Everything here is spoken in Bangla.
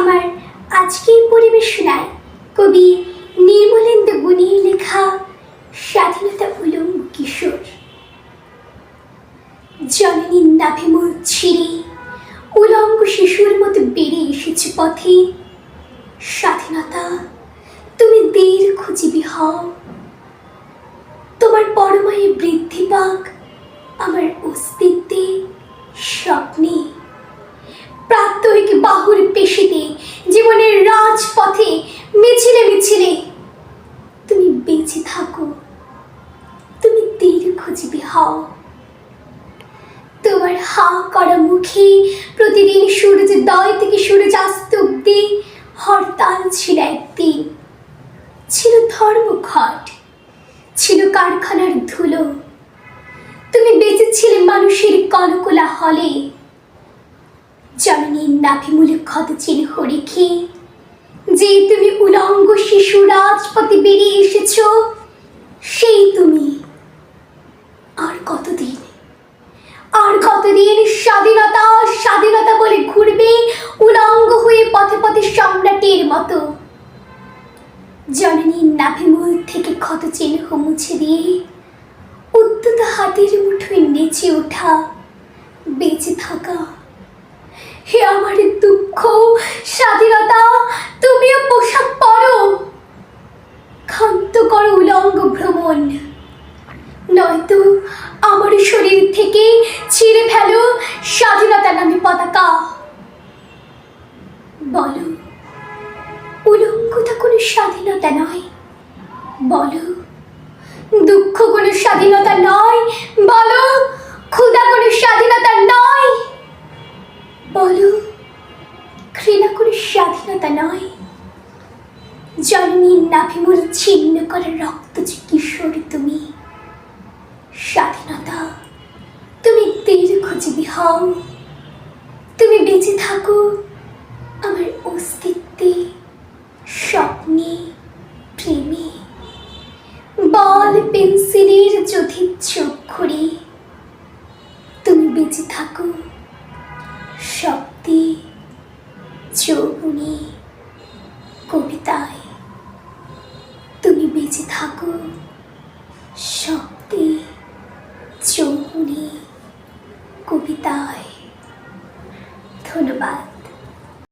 আমার আজকের পরিবেশনায় কবি নির্মলেন্দু গুণীর লেখা স্বাধীনতা উলঙ্গ কিশোর। জননীর নাভিমূল ছিঁড়ে উলঙ্গ শিশুর মতো বেরিয়ে এসেছে পথে। স্বাধীনতা, তুমি দীর্ঘজীবী হও তোমার পরমায়ে বৃদ্ধি পাক আমার অস্তিত্বে স্বপ্নে প্রাত্যহিক বাহুর পেশিতে জীবনের রাজপথে মিছিলে মিছিলে তুমি বেঁচে থাকো তুমি হও। তোমার হা করা মুখে প্রতিদিন থেকে অব্দি হরতাল ছিল একদিন। ছিল ধর্মঘট, ছিল কারখানার ধুলো। তুমি বেঁচেছিলে মানুষের কলকলা হলে জননীর নাভিমূলে ক্ষত চিহ্ন রেখে যে তুমি উলঙ্গ শিশু রাজপথে বেরিয়ে এসেছ, সেই তুমি আর কতদিন আর কতদিন স্বাধীনতা স্বাধীনতা বলে ঘুরবে উলঙ্গ হয়ে পথে পথে সম্রাটের মতো জননীর নাভিমূল থেকে ক্ষত চিহ্ন মুছে দিয়ে উদ্যত হাতের মুঠোয় নেচে ওঠা, বেঁচে থাকা। হে আমার দুঃখ, স্বাধীনতা, তুমিও পোশাক পরো। ক্ষান্ত করো উলঙ্গ ভ্রমণ। নয়তো আমার শরীর থেকে ছিঁড়ে ফেলো স্বাধীনতা নামে পতাকা। স্বাধীনতা নয়, বলো। দুঃখ কোনো স্বাধীনতা নয়, বলো। ক্ষুধা কোনো স্বাধীনতা নয়, বলো। ঘৃণা কোনো স্বাধীনতা নয়। জননীর নাভিমূল ছিন্ন করা রক্ত যে কিশোর তুমি, স্বাধীনতা। তুমি দীর্ঘজীবী হও। তুমি বেঁচে থাকো আমার অস্তিত্বে স্বপ্নে প্রেমে বল চোখ চক্ষুরে তুমি বেঁচে থাকো। শক্তি যৌবনে কবিতায় তুমি বেঁচে থাকো। শব্দে যৌবনে